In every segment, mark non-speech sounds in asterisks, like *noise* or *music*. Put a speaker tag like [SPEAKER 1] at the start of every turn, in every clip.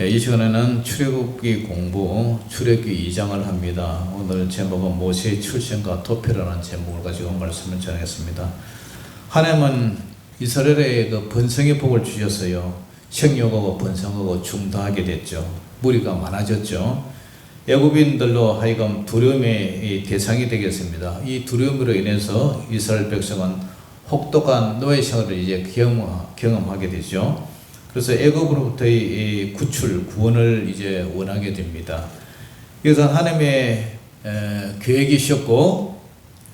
[SPEAKER 1] 예, 이 시간에는 출애굽기 공부 출애굽기 2장을 합니다. 오늘 제목은 모세의 출생과 도표라는 제목을 가지고 말씀을 전하겠습니다. 하나님은 이스라엘에 그 번성의 복을 주셨어요. 생육하고 번성하고 중다하게 됐죠. 무리가 많아졌죠. 애굽인들로 하여금 두려움의 이 대상이 되겠습니다. 이 두려움으로 인해서 이스라엘 백성은 혹독한 노예 생활을 이제 경험, 경험하게 되죠. 그래서 애굽으로부터의 이 구출, 구원을 이제 원하게 됩니다. 이것은 하나님의 에, 계획이셨고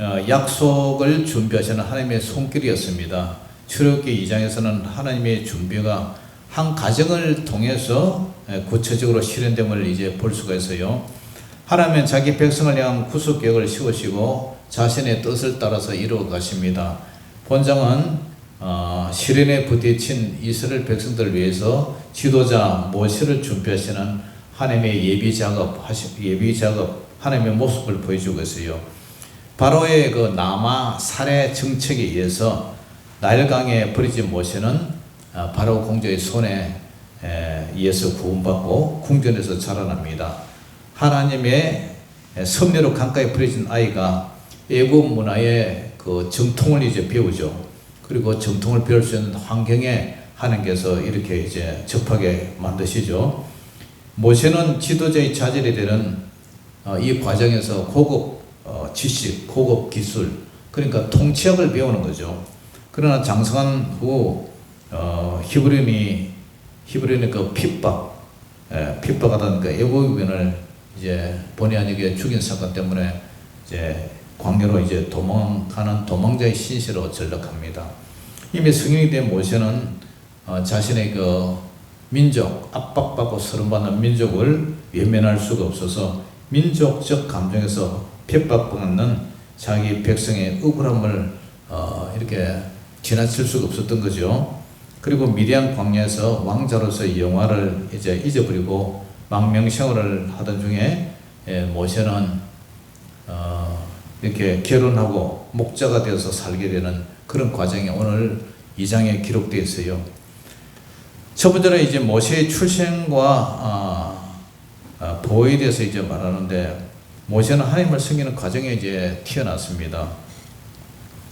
[SPEAKER 1] 어, 약속을 준비하시는 하나님의 손길이었습니다. 출애굽기 2장에서는 하나님의 준비가 한 가정을 통해서 에, 구체적으로 실현됨을 이제 볼 수가 있어요. 하나님은 자기 백성을 향한 구속 계획을 세우시고 자신의 뜻을 따라서 이루어 가십니다. 본장은 어, 시련에 부딪힌 이스라엘 백성들을 위해서 지도자 모세를 준비하시는 하나님의 예비 작업, 예비 작업, 하나님의 모습을 보여주고 있어요. 바로의 그 남아 살해 정책에 의해서 나일강에 버려진 모세는 어, 바로 공주의 손에 에, 의해서 구원받고 궁전에서 자라납니다. 하나님의 섭리로 강가에 버려진 아이가 애국 문화의 그 정통을 이제 배우죠. 그리고 정통을 배울 수 있는 환경에 하나님께서 이렇게 이제 접하게 만드시죠. 모세는 지도자의 자질이 되는 어, 이 과정에서 고급 어, 지식, 고급 기술, 그러니까 통치학을 배우는 거죠. 그러나 장성한 후 어, 히브리인이 히브리인의 그 핍박, 예, 핍박하던 그 애국인을 이제 본의 아니게 죽인 사건 때문에 이제 광야로 이제 도망가는 도망자의 신세로 전락합니다. 이미 성인이 된 모세는 어, 자신의 그 민족 압박받고 서름받는 민족을 외면할 수가 없어서 민족적 감정에서 핍박받는 자기 백성의 억울함을 어, 이렇게 지나칠 수가 없었던 거죠. 그리고 미디안 광야에서 왕자로서 영화를 이제 잊어버리고 망명생활을 하던 중에 예, 모세는 어, 이렇게 결혼하고 목자가 되어서 살게 되는 그런 과정이 오늘 2장에 기록되어 있어요. 첫 번째는 이제 모세의 출생과 아, 아, 보호에 대해서 이제 말하는데 모세는 하나님을 섬기는 과정에 이제 태어났습니다.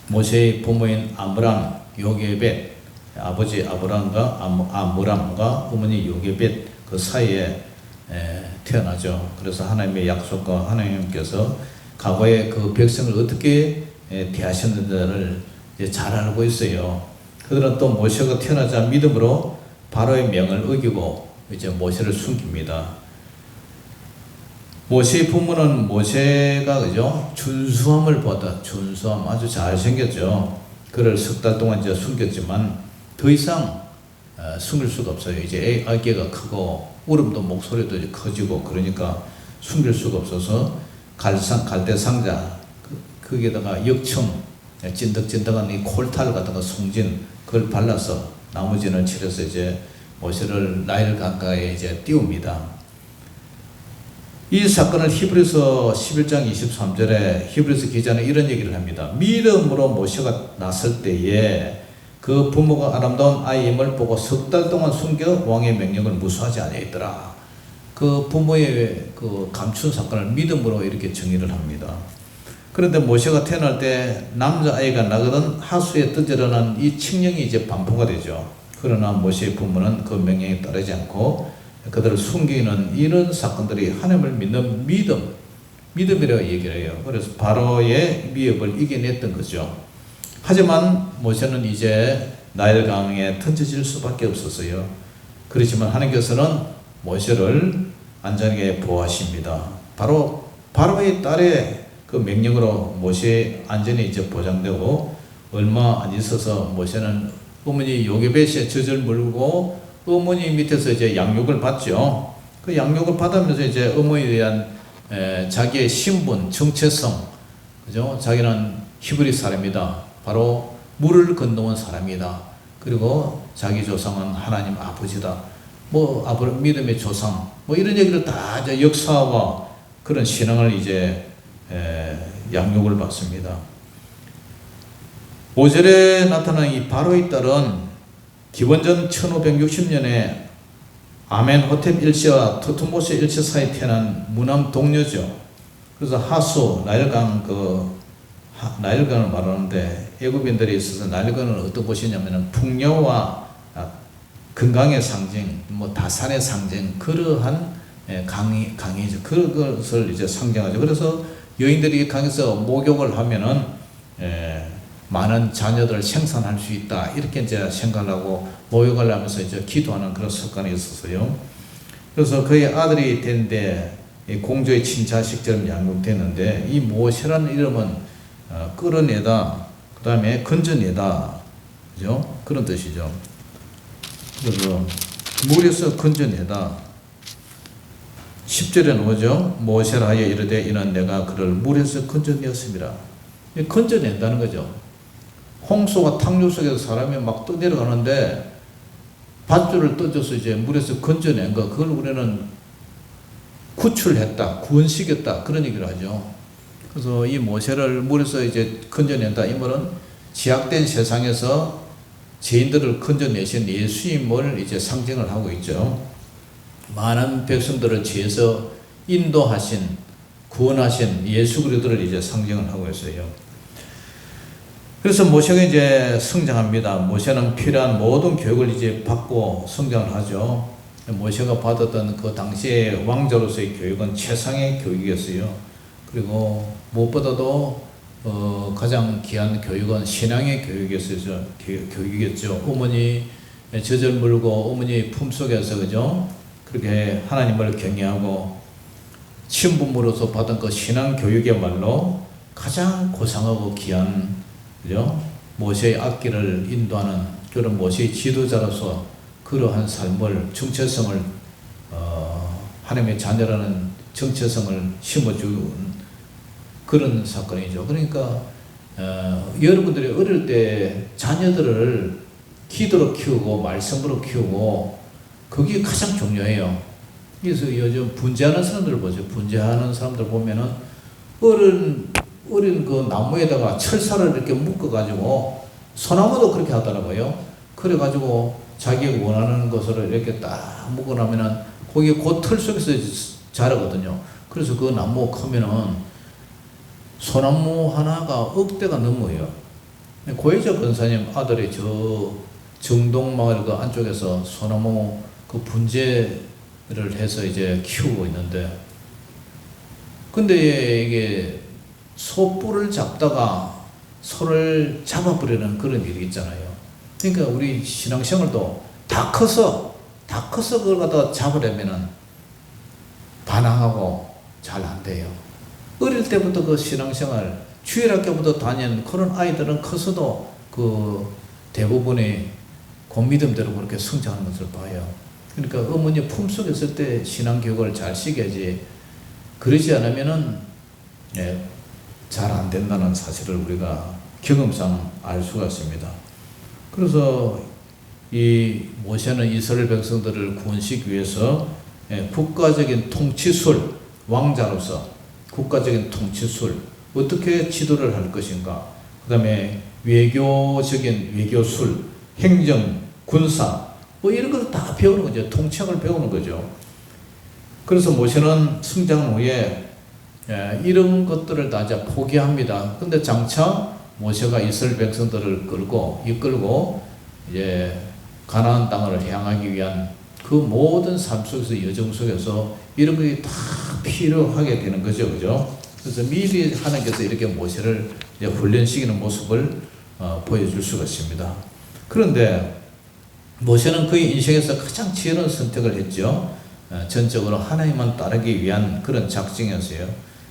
[SPEAKER 1] 모세의 부모인 아므람, 요게벳, 아버지 아브람과 아므람과 어머니 요게벳 그 사이에 에, 태어나죠. 그래서 하나님의 약속과 하나님께서 과거에 그 백성을 어떻게 대하셨는지를 잘 알고 있어요. 그들은 또 모세가 태어나자 믿음으로 바로의 명을 어기고 이제 모세를 숨깁니다. 모세의 부모는 모세가 그죠 준수함을 보다 준수함 아주 잘 생겼죠. 그를 석 달 동안 이제 숨겼지만 더 이상 어, 숨길 수가 없어요. 이제 아기가 크고 울음도 목소리도 커지고 그러니까 숨길 수가 없어서 갈상 갈대 상자 그, 거기다가 역청 찐득찐득한 이 콜탈 같은 거 송진 그걸 발라서 나머지는 칠해서 이제 모세를 나일 강가에 이제 띄웁니다. 이 사건을 히브리서 11장 23절에 히브리서 기자는 이런 얘기를 합니다. 믿음으로 모세가 났을 때에 그 부모가 아름다운 아이임을 보고 석 달 동안 숨겨 왕의 명령을 무수하지 아니했더라. 그 부모의 그 감춘 사건을 믿음으로 이렇게 정의를 합니다. 그런데 모세가 태어날 때 남자아이가 나거든 하수에 떠지르는 이 칙령이 이제 반포가 되죠. 그러나 모세의 부모는 그 명령에 따르지 않고 그들을 숨기는 이런 사건들이 하나님을 믿는 믿음, 믿음이라고 얘기를 해요. 그래서 바로의 미역을 이겨냈던 거죠. 하지만 모세는 이제 나일강에 던져질 수밖에 없었어요. 그렇지만 하나님께서는 모세를 안전하게 보호하십니다. 바로 바로의 딸의 그 명령으로 모세 안전이 이제 보장되고 얼마 안 있어서 모세는 어머니 요게벳의 젖을 물고 어머니 밑에서 이제 양육을 받죠. 그 양육을 받으면서 이제 어머니에 대한 에, 자기의 신분, 정체성, 그죠? 자기는 히브리 사람이다. 바로 물을 건너온 사람이다. 그리고 자기 조상은 하나님 아버지다. 뭐 아브 믿음의 조상, 뭐 이런 얘기를 다 이제 역사와 그런 신앙을 이제 에, 양육을 받습니다. 5절에 나타난 이 바로의 딸은 기원전 1560년에 아멘 호텝 일시와 토트모스 일시 사이 태어난 무남 동료죠. 그래서 하수 나일강 그 하- 나일강을 말하는데 애굽인들이 있어서 나일강은 어떤 곳이냐면은 풍요와 아, 건강의 상징, 뭐 다산의 상징 그러한 예, 강이 강이죠. 그것을 이제 상징하죠. 그래서 여인들이 강에서 목욕을 하면은 예, 많은 자녀들을 생산할 수 있다 이렇게 이제 생각을 하고 목욕을 하면서 이제 기도하는 그런 습관이 있었어요. 그래서 그의 아들이 된데 이 공주의 친자식처럼 양육됐는데 이 모세라는 이름은 어, 끌어내다 그 다음에 건져내다 그죠 그런 뜻이죠. 그래서 물에서 건져내다 10절에 나오죠. 모세라 하여 이르되 이는 내가 그를 물에서 건져내었습니다. 이 건져낸다는 거죠. 홍수가 탕류 속에서 사람이 막 떠내려가는데 밧줄을 떠줘서 이제 물에서 건져낸 거 그걸 우리는 구출했다, 구원시켰다 그런 얘기를 하죠. 그래서 이 모세를 물에서 이제 건져낸다 이 말은 지약된 세상에서 죄인들을 건져내신 예수님을 이제 상징을 하고 있죠. 많은 백성들을 죄에서 인도하신 구원하신 예수 그리스도를 이제 상징을 하고 있어요. 그래서 모세가 이제 성장합니다. 모세는 필요한 모든 교육을 이제 받고 성장을 하죠. 모세가 받았던 그 당시의 왕자로서의 교육은 최상의 교육이었어요. 그리고 무엇보다도 어, 가장 귀한 교육은 신앙의 교육이었어요. 교- 교육이었죠. 어머니 젖을 물고 어머니 품 속에서 그죠? 그렇게 하나님을 경외하고 신부모로서 받은 그 신앙 교육이야말로 가장 고상하고 귀한 그죠? 모세의 앞길을 인도하는 그런 모세의 지도자로서 그러한 삶을 정체성을 어, 하나님의 자녀라는 정체성을 심어준 그런 사건이죠. 그러니까 어, 여러분들이 어릴 때 자녀들을 기도로 키우고 말씀으로 키우고 그게 가장 중요해요. 그래서 요즘 분재하는 사람들 보죠. 분재하는 사람들 보면은 어른 어린 그 나무에다가 철사를 이렇게 묶어가지고 소나무도 그렇게 하더라고요. 그래가지고 자기가 원하는 것을 이렇게 딱 묶어놓으면은 거기 그털 속에서 자라거든요. 그래서 그 나무 크면은 소나무 하나가 억대가 넘어요. 고혜자 권사님 아들이 저 정동마을 그 안쪽에서 소나무 그 분재를 해서 이제 키우고 있는데 근데 이게 소 뿔을 잡다가 소를 잡아버리는 그런 일이 있잖아요. 그러니까 우리 신앙생활도 다 커서 다 커서 그걸 갖다 잡으려면은 반항하고 잘 안 돼요. 어릴 때부터 그 신앙생활 주일학교부터 다니는 그런 아이들은 커서도 그 대부분의 고믿음대로 그렇게 성장하는 것을 봐요. 그러니까 어머니 품속에 있을 때 신앙 교육을 잘 시켜야지 그러지 않으면은 예, 잘 안 된다는 사실을 우리가 경험상 알 수가 있습니다. 그래서 이 모세는 이스라엘 백성들을 구원시키기 위해서 예, 국가적인 통치술 왕자로서 국가적인 통치술 어떻게 지도를 할 것인가. 그 다음에 외교적인 외교술 행정 군사 뭐 이런 걸다 배우는 거죠. 통치학을 배우는 거죠. 그래서 모세는 성장 후에 예, 이런 것들을 다 이제 포기합니다. 근데 장차 모세가 이스라엘 백성들을 끌고 이끌고 이제 가나안 땅을 향하기 위한 그 모든 삶 속에서 여정 속에서 이런 것이 다 필요하게 되는 거죠, 그죠? 그래서 미리 하나님께서 이렇게 모세를 훈련시키는 모습을 어, 보여줄 수가 있습니다. 그런데 모세는 그의 인생에서 가장 지혜로운 선택을 했죠. 어, 전적으로 하나님만 따르기 위한 그런 작정이었어요.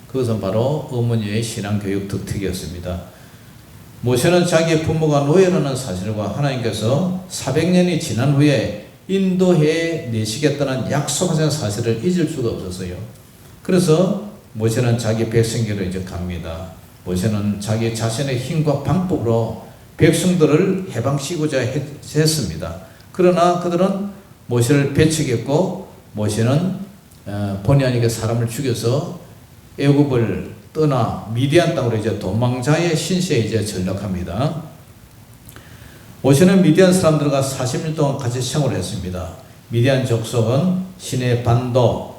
[SPEAKER 1] 그것은 바로 어머니의 신앙교육 덕택이었습니다. 모세는 자기의 부모가 노예라는 사실과 하나님께서 400년이 지난 후에 인도해 내시겠다는 약속하신 사실을 잊을 수가 없었어요. 그래서 모세는 자기 백성계로 이제 갑니다. 모세는 자기 자신의 힘과 방법으로 백성들을 해방시키고자 했, 했습니다. 그러나 그들은 모세를 배척했고 모세는 어, 본의 아니게 사람을 죽여서 애굽을 떠나 미디안 땅으로 이제 도망자의 신세에 이제 전락합니다. 모세는 미디안 사람들과 40년 동안 같이 생활을 했습니다. 미디안 족속은 시내 반도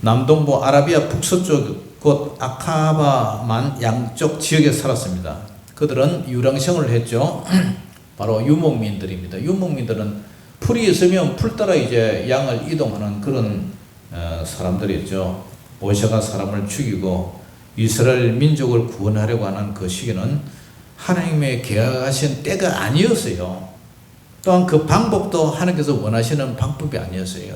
[SPEAKER 1] 남동부 아라비아 북서쪽 곧 아카바만 양쪽 지역에 살았습니다. 그들은 유랑생을 했죠. *clears throat* 바로 유목민들입니다. 유목민들은 풀이 있으면 풀 따라 이제 양을 이동하는 그런 어, 사람들이었죠. 모세가 사람을 죽이고 이스라엘 민족을 구원하려고 하는 그 시기는 하나님의 계약하신 때가 아니었어요. 또한 그 방법도 하나님께서 원하시는 방법이 아니었어요.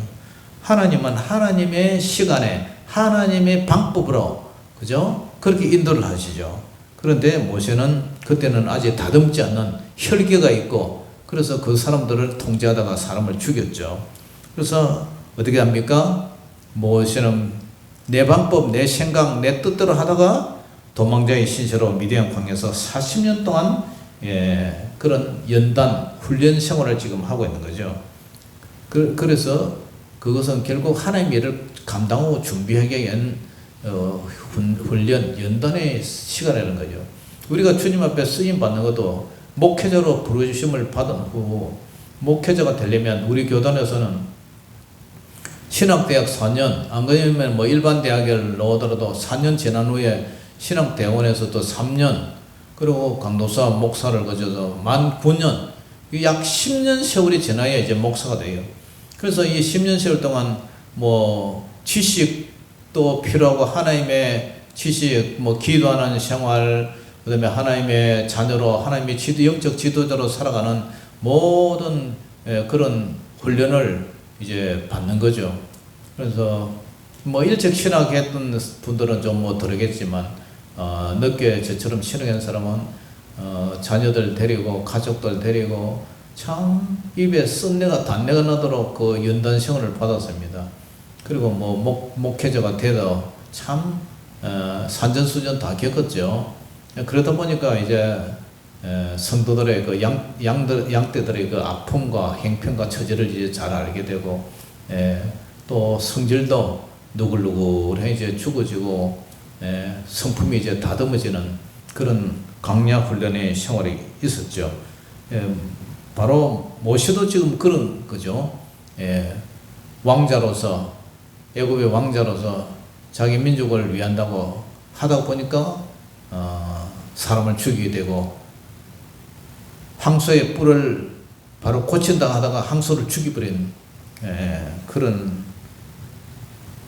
[SPEAKER 1] 하나님은 하나님의 시간에 하나님의 방법으로 그죠? 그렇게 인도를 하시죠. 그런데 모세는 그때는 아직 다듬지 않는 혈기가 있고 그래서 그 사람들을 통제하다가 사람을 죽였죠. 그래서 어떻게 합니까? 모세는 내 방법, 내 생각, 내 뜻대로 하다가 도망자의 신세로 미디안 광에서 40년 동안 예, 그런 연단 훈련 생활을 지금 하고 있는 거죠. 그, 그래서 그것은 결국 하나님의 일을 감당하고 준비하기 위한 어, 훈, 훈련, 연단의 시간이라는 거죠. 우리가 주님 앞에 쓰임 받는 것도 목회자로 부르심을 받은 후 목회자가 되려면 우리 교단에서는 신학대학 4년, 안 그러면 뭐 일반 대학을 넣어더라도 4년 지난 후에 신학대원에서 또 3년, 그리고 강도사 목사를 거쳐서 만 9년, 약 10년 세월이 지나야 이제 목사가 돼요. 그래서 이 10년 세월 동안 뭐 지식도 필요하고 하나님의 지식, 뭐 기도하는 생활, 그 다음에 하나님의 자녀로 하나님의 지도 영적 지도자로 살아가는 모든 예, 그런 훈련을 이제 받는 거죠. 그래서 뭐 일찍 신학했던 분들은 좀 뭐 다르겠지만 어, 늦게 저처럼 신학한 사람은 어, 자녀들 데리고 가족들 데리고 참 입에 쓴내가 단내가 나도록 그 연단 생활을 받았습니다. 그리고 뭐 목, 목회자가 되도 참 어, 산전수전 다 겪었죠. 그러다 보니까 이제 에, 성도들의 그 양, 양들, 양떼들의 그 아픔과 행편과 처지를 이제 잘 알게 되고, 에, 또 성질도 누글누글해 이제 죽어지고, 에, 성품이 이제 다듬어지는 그런 강야 훈련의 생활이 있었죠. 에, 바로 모시도 지금 그런 거죠. 에, 왕자로서, 애굽의 왕자로서 자기 민족을 위한다고 하다 보니까, 어, 사람을 죽이게 되고, 황소의 뿔을 바로 고친다 하다가 황소를 죽이버린 예, 그런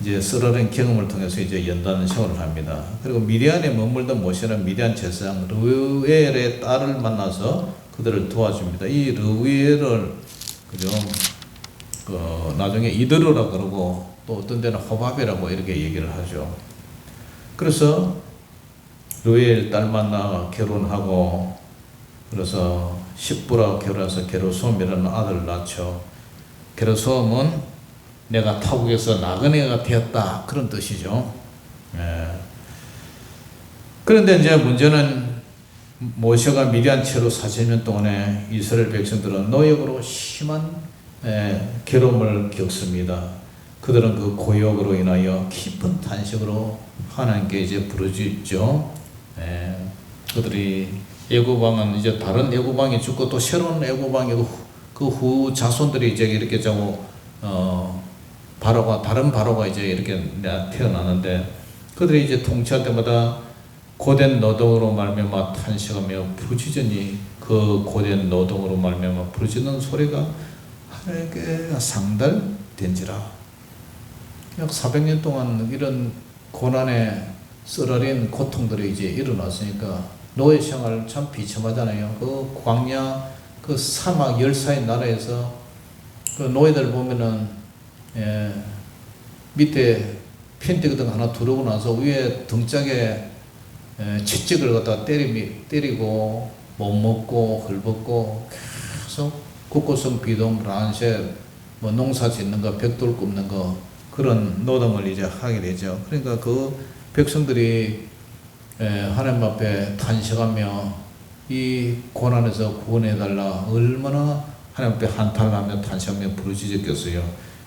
[SPEAKER 1] 이제 썰어낸 경험을 통해서 이제 연단 생활을 합니다. 그리고 미디안에 머물던 모세는 미디안 제사장 르웰의 딸을 만나서 그들을 도와줍니다. 이 르웰을 그죠? 그 나중에 이드르라 그러고 또 어떤 데는 호밥이라고 이렇게 얘기를 하죠. 그래서 르웰 딸 만나 결혼하고 그래서 십부라 결혼해서 게르솜이라는 아들을 낳죠. 게르솜은 내가 타국에서 나그네가 되었다 그런 뜻이죠. 예. 그런데 이제 문제는 모세가 미디안 채로 40년 동안에 이스라엘 백성들은 노역으로 심한 예, 괴로움을 겪습니다. 그들은 그 고역으로 인하여 깊은 탄식으로 하나님께 이제 부르짖죠. 예. 그들이 애고방은 이제 다른 애고방이 죽고 또 새로운 애고방이 그후 자손들이 이제 이렇게 자고 어 바로가 다른 바로가 이제 이렇게 태어나는데 그들이 이제 통치할 때마다 고된 노동으로 말미암아 탄식하며 부르짖으니 그 고된 노동으로 말미암아 부르짖는 소리가 하늘에게 상달된지라 약 400년 동안 이런 고난에 쓰라린 고통들이 이제 일어났으니까 노예 생활 참 비참하잖아요. 그 광야 그 사막 열사의 나라에서 그 노예들 보면은 예, 밑에 팬티 같은 거 하나 두르고 나서 위에 등짝에 예, 채찍을 갖다 때리, 때리고 못 먹고 헐벗고 계속 국고성 비동 브란쉐 뭐 농사 짓는 거 벽돌 굽는 거 그런 노동을 이제 하게 되죠. 그러니까 그 백성들이 예, 하나님 앞에 탄식하며 이 고난에서 구원해달라 얼마나 하나님 앞에 한탄하며 탄식하며 부르짖었겠어요.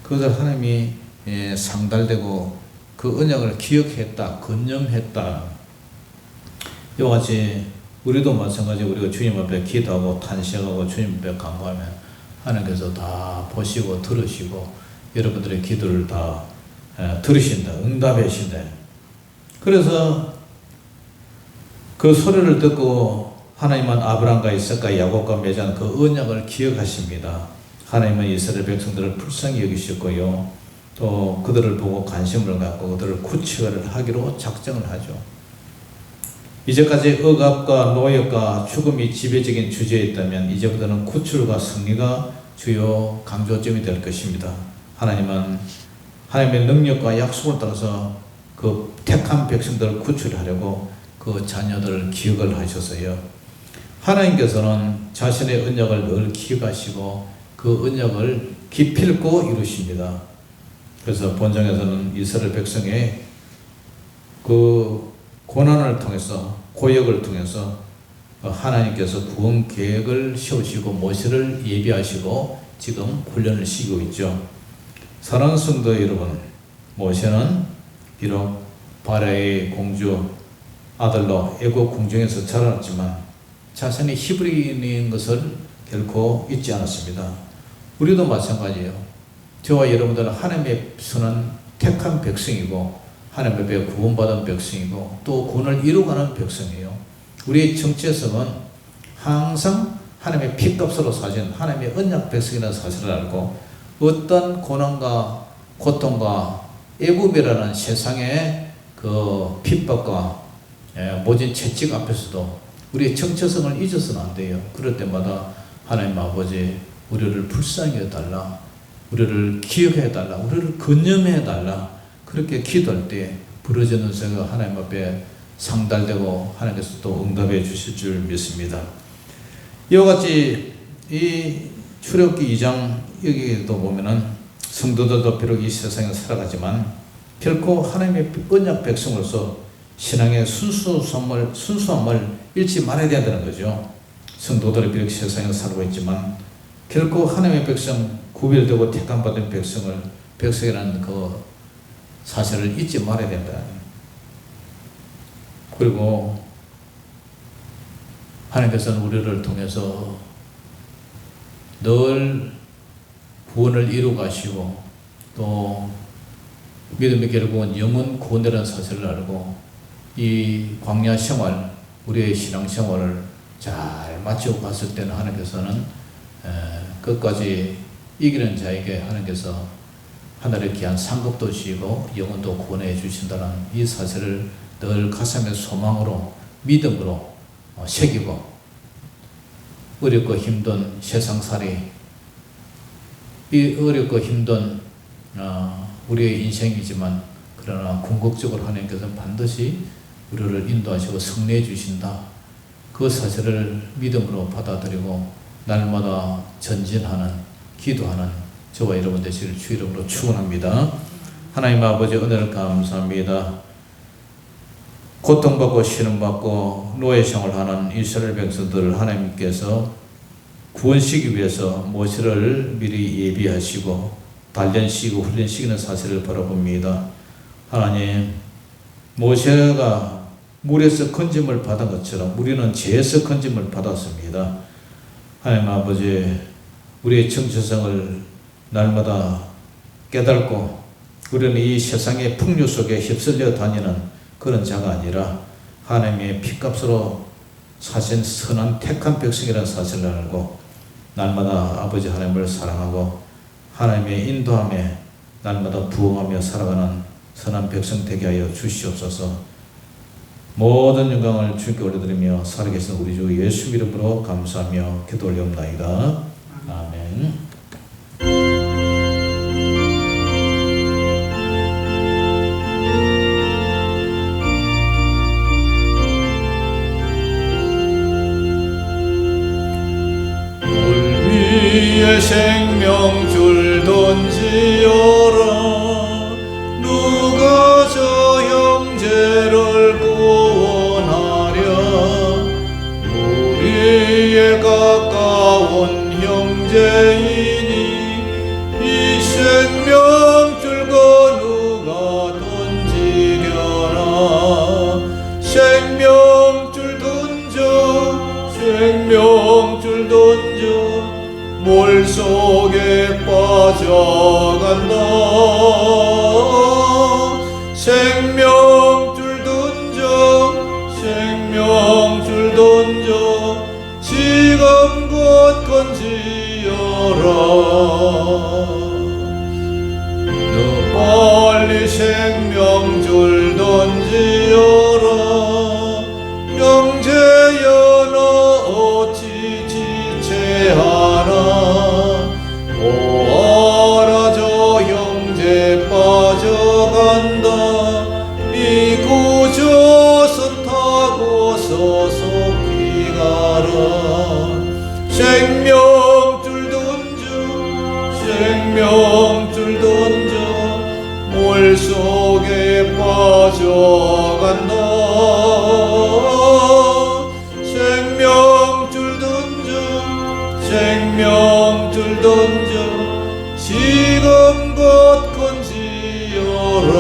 [SPEAKER 1] 그것을 하나님이 예, 상달되고 그 언약을 기억했다, 건념했다. 이와 같이 우리도 마찬가지 우리가 주님 앞에 기도하고 탄식하고 주님 앞에 간구하면 하나님께서 다 보시고 들으시고 여러분들의 기도를 다 에, 들으신다, 응답하신다. 그래서 그 소리를 듣고 하나님은 아브라함과 이삭과 야곱과 맺은 그 언약을 기억하십니다. 하나님은 이스라엘 백성들을 불쌍히 여기셨고요. 또 그들을 보고 관심을 갖고 그들을 구치를 하기로 작정을 하죠. 이제까지 억압과 노역과 죽음이 지배적인 주제였다면 이제부터는 구출과 승리가 주요 강조점이 될 것입니다. 하나님은 하나님의 능력과 약속을 따라서 그 택한 백성들을 구출하려고 그 자녀들을 기억을 하셔서요. 하나님께서는 자신의 언약을 늘 기억하시고 그 언약을 기필코 이루십니다. 그래서 본장에서는 이스라엘 백성의 그 고난을 통해서 고역을 통해서 하나님께서 구원 계획을 세우시고 모세를 예비하시고 지금 훈련을 시키고 있죠. 사랑하는 성도 여러분, 모세는 비록 바라의 공주 아들로 애국 궁정에서 자랐지만 자신의 히브리인인 것을 결코 잊지 않았습니다. 우리도 마찬가지예요. 저와 여러분들은 하나님의 선은 택한 백성이고 하나님 앞에 구원받은 백성이고 또 구원을 이루가는 백성이에요. 우리의 정체성은 항상 하나님의 피값으로 사신 하나님의 언약 백성이라는 사실을 알고 어떤 고난과 고통과 애굽이라는 세상의 그 핍박과 예, 모진 채찍 앞에서도 우리의 정체성을 잊어서는 안 돼요. 그럴 때마다 하나님 아버지 우리를 불쌍히 해달라. 우리를 기억해 달라. 우리를 근념해 달라. 그렇게 기도할 때 부러지는 새가 하나님 앞에 상달되고 하나님께서 또 응답해 주실 줄 믿습니다. 이와 같이 이 출애굽기 2장 여기도 보면은 성도들도 비록 이 세상에 살아가지만 결코 하나님의 언약 백성으로서 신앙의 순수함을 순수함을 잃지 말아야 된다는 거죠. 성도들이 비록 세상에 살고 있지만 결코 하나님의 백성 구별되고 택함 받은 백성을 백성이라는 그 사실을 잊지 말아야 된다. 그리고 하나님께서는 우리를 통해서 늘 구원을 이루 가시고 또 믿음의 결국은 영원 구원이라는 사실을 알고 이 광야 생활, 우리의 신앙 생활을 잘 마치고 갔을 때는 하나님께서는 끝까지 이기는 자에게 하나님께서 하늘의 귀한 상급도 주시고 영혼도 구원해 주신다는 이 사실을 늘 가슴의 소망으로 믿음으로 어, 새기고 어렵고 힘든 세상살이 이 어렵고 힘든 어, 우리의 인생이지만 그러나 궁극적으로 하나님께서는 반드시 우리를 인도하시고 승리해 주신다. 그 사실을 믿음으로 받아들이고 날마다 전진하는 기도하는 저와 여러분 되시길 주 이름으로 축원합니다. 하나님 아버지 은혜를 감사합니다. 고통받고 신음받고 노예 생활하는 이스라엘 백성들을 하나님께서 구원시기 위해서 모세를 미리 예비하시고 단련시키고 훈련시키는 사실을 바라봅니다. 하나님 모세가 물에서 건짐을 받은 것처럼 우리는 죄에서 건짐을 받았습니다. 하나님 아버지 우리의 정체성을 날마다 깨닫고 우리는 이 세상의 풍류 속에 휩쓸려 다니는 그런 자가 아니라 하나님의 피값으로 사신 선한 택한 백성이라는 사실을 알고 날마다 아버지 하나님을 사랑하고 하나님의 인도함에 날마다 부응하며 살아가는 선한 백성 되게 하여 주시옵소서. 모든 영광을 주께 올려드리며 살아계신 우리 주 예수 이름으로 감사하며 기도 올리옵나이다. 아멘.
[SPEAKER 2] 물 위에 생명 줄 던지어 던져 지금 곧 건지어라. 너 빨리 생명줄 생명줄 던져 지금 곧 건지어라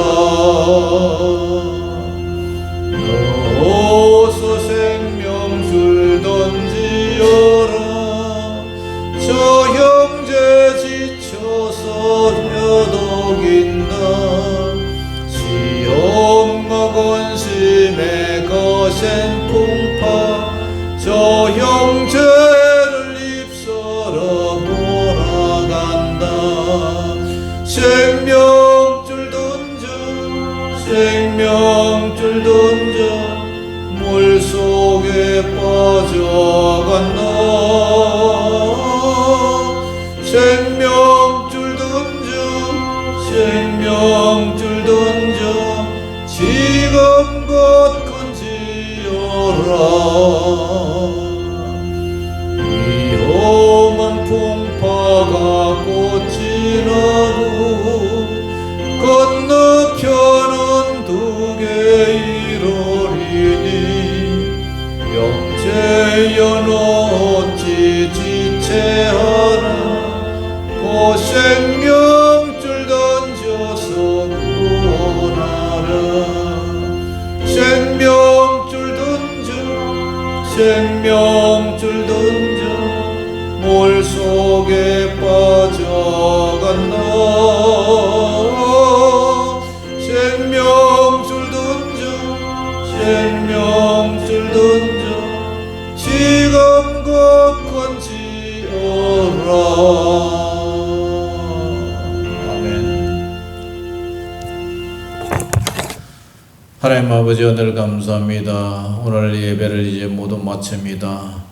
[SPEAKER 1] 아버지 오늘 감사합니다. 오늘 예배를 이제 모두 마칩니다.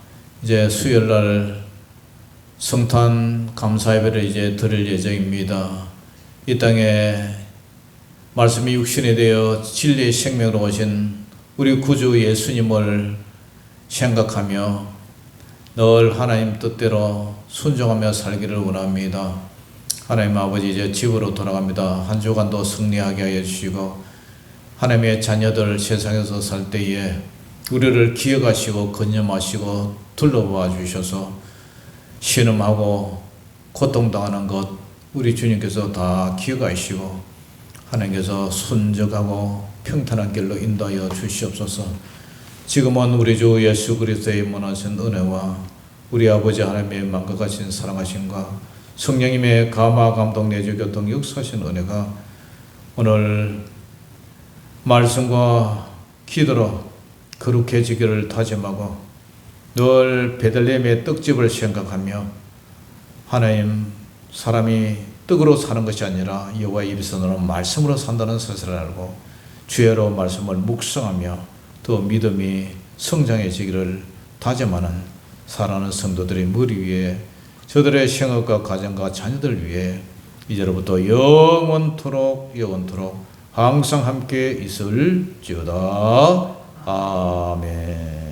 [SPEAKER 1] 이제 수요일 날 성탄 감사 예배를 이제 드릴 예정입니다. 이 땅에 말씀이 육신이 되어 진리의 생명으로 오신 우리 구주 예수님을 생각하며 늘 하나님 뜻대로 순종하며 살기를 원합니다. 하나님 아버지 이제 집으로 돌아갑니다. 한 주간도 승리하게 하여 주시고 하나님의 자녀들 세상에서 살 때에 우리를 기억하시고 건념하시고 둘러봐 주셔서 신음하고 고통당하는 것 우리 주님께서 다 기억하시고 하나님께서 순적하고 평탄한 길로 인도하여 주시옵소서. 지금은 우리 주 예수 그리스도의 원하신 은혜와 우리 아버지 하나님의 만각하신 사랑하심과 성령님의 감화 감동 내주 교통 역사하신 은혜가 오늘 말씀과 기도로 거룩해지기를 다짐하고 늘 베들레헴의 떡집을 생각하며 하나님 사람이 떡으로 사는 것이 아니라 여호와의 입선으로 말씀으로 산다는 사실을 알고 주야로 말씀을 묵상하며 더 믿음이 성장해지기를 다짐하는 사랑하는 성도들의 머리 위에 저들의 생업과 가정과 자녀들 위해 이제로부터 영원토록 영원토록 항상 함께 있을지어다. 아멘.